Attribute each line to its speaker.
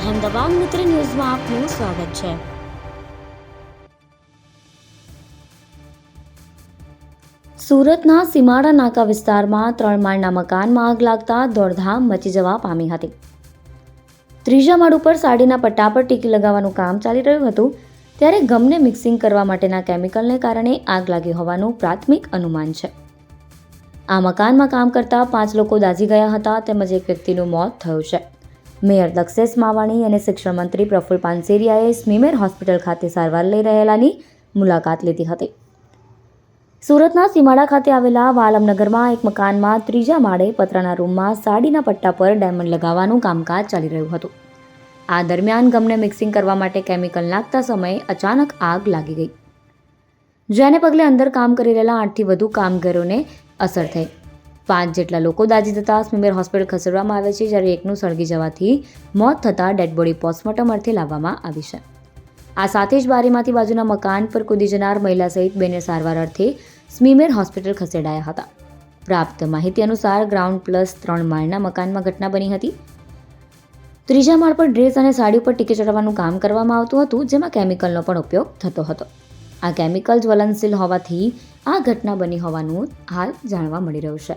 Speaker 1: અહેમદાબાદ મિત્ર ન્યૂઝમાં આપનું સ્વાગત છે. સુરતના સીમાડા નાકા વિસ્તારમાં ત્રણ માળના મકાનમાં આગ લાગતા દોડધામ મચી જવા પામી હતી. ત્રીજા માળ ઉપર સાડીના પટ્ટા પર ટીકી લગાવવાનું કામ ચાલી રહ્યું હતું, ત્યારે ગમને મિક્સિંગ કરવા માટેના કેમિકલને કારણે આગ લાગી હોવાનું પ્રાથમિક અનુમાન છે. આ મકાનમાં કામ કરતા પાંચ લોકો દાઝી ગયા હતા, તેમજ એક વ્યક્તિનું મોત થયું છે. મેયર દક્ષેશ માવાણી અને શિક્ષણ મંત્રી પ્રફુલ પાનસેરિયાએ સ્મીમેર હોસ્પિટલ ખાતે સારવાર લઈ રહેલાની મુલાકાત લીધી હતી. સુરતના સીમાડા ખાતે આવેલા વાલમનગરમાં એક મકાનમાં ત્રીજા માળે પતરાના રૂમમાં સાડીના પટ્ટા પર ડાયમંડ લગાવવાનું કામકાજ ચાલી રહ્યું હતું. આ દરમિયાન ગમને મિક્સિંગ કરવા માટે કેમિકલ નાખતા સમયે અચાનક આગ લાગી ગઈ. જેને પગલે અંદર કામ કરી રહેલા આઠથી વધુ કામગરોને અસર થઈ. પાંચ જેટલા લોકો દાજી જતા સ્મીમેર હોસ્પિટલ ખસેડવામાં આવે છે, જ્યારે એકનું સળગી જવાથી મોત થતાં ડેડ બોડી પોસ્ટમોર્ટમ અર્થે લાવવામાં આવી છે. આ સાથે જ બારીમાંથી બાજુના મકાન પર કૂદી જનાર મહિલા સહિત બેને સારવાર અર્થે સ્મીમેર હોસ્પિટલ ખસેડાયા હતા. પ્રાપ્ત માહિતી અનુસાર ગ્રાઉન્ડ પ્લસ ત્રણ માળના મકાનમાં ઘટના બની હતી. ત્રીજા માળ પર ડ્રેસ અને સાડી ઉપર ટીકે ચડાવવાનું કામ કરવામાં આવતું હતું, જેમાં કેમિકલનો પણ ઉપયોગ થતો હતો. આ કેમિકલ જ્વલનશીલ હોવાથી આ ઘટના બની હોવાનું હાલ જાણવા મળી રહ્યું છે.